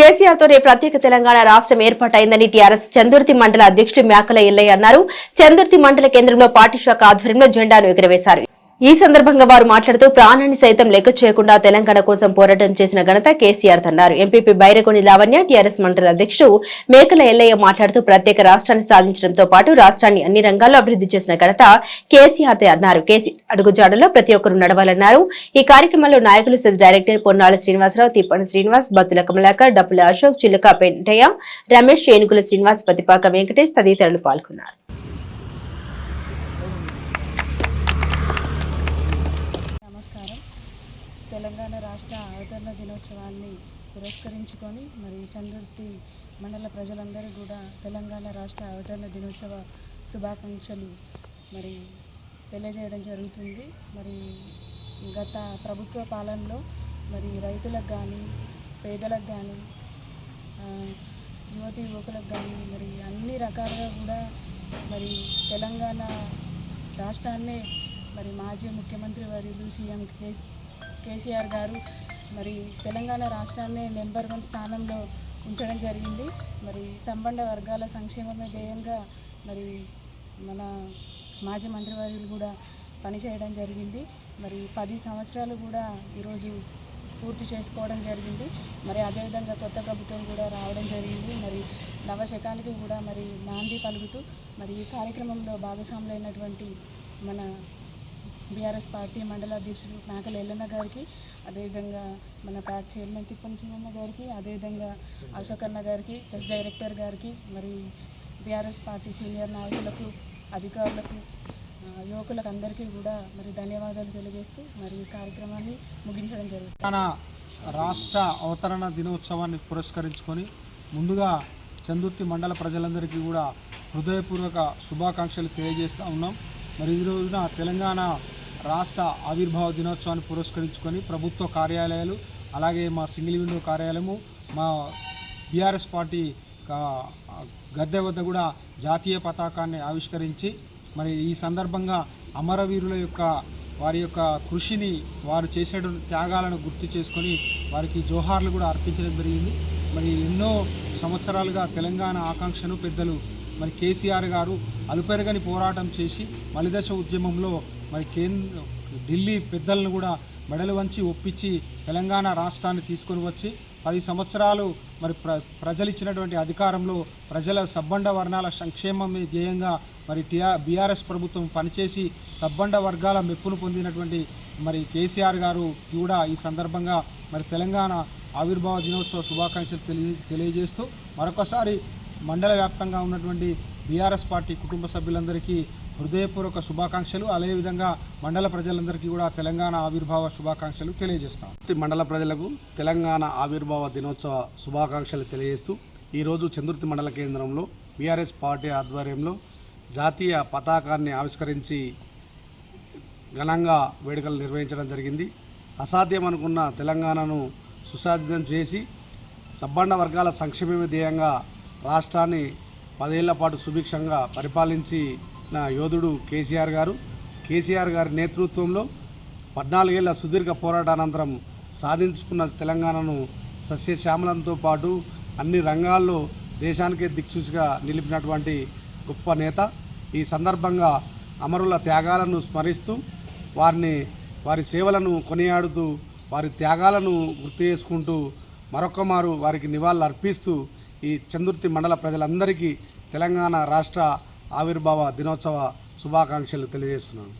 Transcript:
కేసీఆర్ తోనే ప్రత్యేక తెలంగాణ రాష్ట్రం ఏర్పాటైందని టీఆర్ఎస్ చందుర్తి మండల అధ్యక్షుడు మేకల ఎల్లయ్య అన్నారు. చందుర్తి మండల కేంద్రంలో పార్టీ శాఖ ఆధ్వర్యంలో జెండాను ఎగురవేశారు. ఈ సందర్భంగా వారు మాట్లాడుతూ ప్రాణాన్ని సైతం లెక్క చేయకుండా తెలంగాణ కోసం పోరాటం చేసిన ఘనత కేసీఆర్ అన్నారు. ఎంపీపీ బైరగొని లావణ్య టీఆర్ఎస్ మండల అధ్యక్షుడు మేకల ఎల్లయ్య మాట్లాడుతూ ప్రత్యేక రాష్ట్రాన్ని సాధించడంతో పాటు రాష్ట్రాన్ని అన్ని రంగాల్లో అభివృద్ధి చేసిన ఘనత కేసీఆర్ అన్నారు. కేసీఆర్ అడుగుజాడలో ప్రతి ఒక్కరూ నడవాలన్నారు. ఈ కార్యక్రమంలో నాయకులు సెస్ డైరెక్టర్ పొన్నాల శ్రీనివాసరావు తిప్పని శ్రీనివాస్ బత్తుల కమలాకర్ డప్పుల అశోక్ చిలుక పెంటయ్య రమేష్ ఏనుగుల శ్రీనివాస్ పతిపాక వెంకటేష్ తదితరులు పాల్గొన్నారు. తెలంగాణ రాష్ట్ర అవతరణ దినోత్సవాన్ని పురస్కరించుకొని మరి చంద్రుర్తి మండల ప్రజలందరూ కూడా తెలంగాణ రాష్ట్ర అవతరణ దినోత్సవ శుభాకాంక్షలు మరి తెలియజేయడం జరుగుతుంది. మరి గత ప్రభుత్వ పాలనలో మరి రైతులకు కానీ పేదలకు కానీ యువతి యువకులకు కానీ మరి అన్ని రకాలుగా కూడా మరి తెలంగాణ రాష్ట్రాన్నే మరి మాజీ ముఖ్యమంత్రి వర్యులు సీఎం కే కేసీఆర్ గారు మరి తెలంగాణ రాష్ట్రాన్ని నెంబర్ వన్ స్థానంలో ఉంచడం జరిగింది. మరి సంబంధ వర్గాల సంక్షేమమే ధ్యేయంగా మరి మన మాజీ మంత్రివర్యులు కూడా పనిచేయడం జరిగింది. మరి పది సంవత్సరాలు కూడా ఈరోజు పూర్తి చేసుకోవడం జరిగింది. మరి అదేవిధంగా కొత్త ప్రభుత్వం కూడా రావడం జరిగింది. మరి నవశకానికి కూడా మరి నాంది పలుకుతూ మరి ఈ కార్యక్రమంలో భాగస్వాములైనటువంటి మన బీఆర్ఎస్ పార్టీ మండల అధ్యక్షుడు నాకల ఎల్లన్న గారికి అదేవిధంగా మన ప్యాక్ చైర్మన్ తిప్పని చిన్న గారికి అదేవిధంగా అశోక్ అన్న గారికి చెస్ డైరెక్టర్ గారికి మరి బీఆర్ఎస్ పార్టీ సీనియర్ నాయకులకు అధికారులకు యువకులకు అందరికీ కూడా మరి ధన్యవాదాలు తెలియజేస్తూ మరి ఈ కార్యక్రమాన్ని ముగించడం జరుగుతుంది. మన రాష్ట్ర అవతరణ దినోత్సవాన్ని పురస్కరించుకొని ముందుగా చందుర్తి మండల ప్రజలందరికీ కూడా హృదయపూర్వక శుభాకాంక్షలు తెలియజేస్తూ ఉన్నాం. మరి ఈ రోజున తెలంగాణ రాష్ట్ర ఆవిర్భావ దినోత్సవాన్ని పురస్కరించుకొని ప్రభుత్వ కార్యాలయాలు అలాగే మా సింగిల్ విండో కార్యాలయము మా బీఆర్ఎస్ పార్టీ గద్దె వద్ద కూడా జాతీయ పతాకాన్ని ఆవిష్కరించి మరి ఈ సందర్భంగా అమరవీరుల యొక్క వారి యొక్క కృషిని వారు చేసే త్యాగాలను గుర్తు చేసుకొని వారికి జోహార్లు కూడా అర్పించడం జరిగింది. మరి ఎన్నో సంవత్సరాలుగా తెలంగాణ ఆకాంక్షను పెద్దలు మరి కేసీఆర్ గారు అలుపెరగని పోరాటం చేసి మలిదశ ఉద్యమంలో మరి కేంద్ర ఢిల్లీ పెద్దలను కూడా మెడలు వంచి ఒప్పించి తెలంగాణ రాష్ట్రాన్ని తీసుకొని వచ్చి పది సంవత్సరాలు మరి ప్ర ప్రజలు ఇచ్చినటువంటి అధికారంలో ప్రజల సబ్బండ వర్ణాల సంక్షేమమే ధ్యేయంగా మరి టిఆర్ బీఆర్ఎస్ ప్రభుత్వం పనిచేసి సబ్బండ వర్గాల మెప్పును పొందినటువంటి మరి కేసీఆర్ గారు కూడా ఈ సందర్భంగా మరి తెలంగాణ ఆవిర్భావ దినోత్సవ శుభాకాంక్షలు తెలియ తెలియజేస్తూ మరొకసారి మండల వ్యాప్తంగా ఉన్నటువంటి బీఆర్ఎస్ పార్టీ కుటుంబ సభ్యులందరికీ హృదయపూర్వక శుభాకాంక్షలు. అదేవిధంగా మండల ప్రజలందరికీ కూడా తెలంగాణ ఆవిర్భావ శుభాకాంక్షలు తెలియజేస్తాం. మండల ప్రజలకు తెలంగాణ ఆవిర్భావ దినోత్సవ శుభాకాంక్షలు తెలియజేస్తూ ఈరోజు చంద్రుతి మండల కేంద్రంలో బీఆర్ఎస్ పార్టీ ఆధ్వర్యంలో జాతీయ పతాకాన్ని ఆవిష్కరించి ఘనంగా వేడుకలు నిర్వహించడం జరిగింది. అసాధ్యం అనుకున్న తెలంగాణను సుసాధ్యం చేసి సబ్బండ వర్గాల సంక్షేమ ధ్యేయంగా రాష్ట్రాన్ని పదేళ్ళ పాటు సుభిక్షంగా నా యోధుడు కేసీఆర్ గారు. కేసీఆర్ గారి నేతృత్వంలో పద్నాలుగేళ్ళ సుదీర్ఘ పోరాటానంతరం సాధించుకున్న తెలంగాణను సస్యశ్యామలంతో పాటు అన్ని రంగాల్లో దేశానికే దిక్సూచిగా నిలిపినటువంటి గొప్ప నేత. ఈ సందర్భంగా అమరుల త్యాగాలను స్మరిస్తూ వారిని వారి సేవలను కొనియాడుతూ వారి త్యాగాలను గుర్తు చేసుకుంటూ మరొక మారు వారికి నివాళులు అర్పిస్తూ ఈ చందుర్తి మండల ప్రజలందరికీ తెలంగాణ రాష్ట్ర ఆవిర్భావ దినోత్సవ శుభాకాంక్షలు తెలియజేస్తున్నాను.